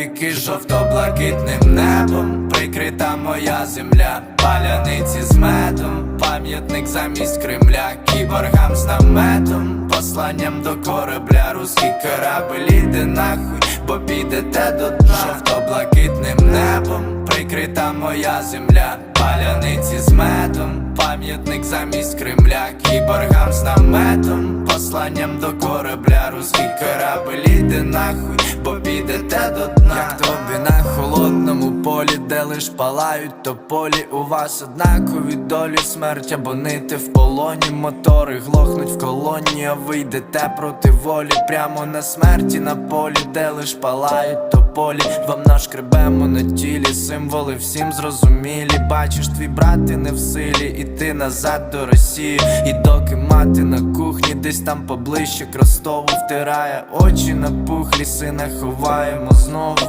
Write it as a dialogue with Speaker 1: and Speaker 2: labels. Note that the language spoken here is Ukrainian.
Speaker 1: Віки жовто-блакитним небом, прикрита моя земля, паляниці з медом, пам'ятник замість Кремля, кіборгам з наметом, посланням до корабля, руський корабель іде нахуй, бо підете до дна. Жовто-блакитним небом, прикрита моя земля, паляниці з медом, пам'ятник замість Кремля, кіборгам з наметом, посланням до корабля, руський корабель іде нахуй, бо підете до дна. Як тобі на холодному полі, де лиш палають тополі У вас однакові долі, смерть або нити в полоні Мотори глохнуть в колоні, а ви йдете проти волі. Прямо на смерті на полі, де лиш палають тополі Вам нашкребемо на тілі, символи всім зрозумілі. Бачиш, твій брат і не в силі, іти назад до Росії. І доки мати на кухні, десь там поближче кростову втирає очі напухлі, сина ховаємо знову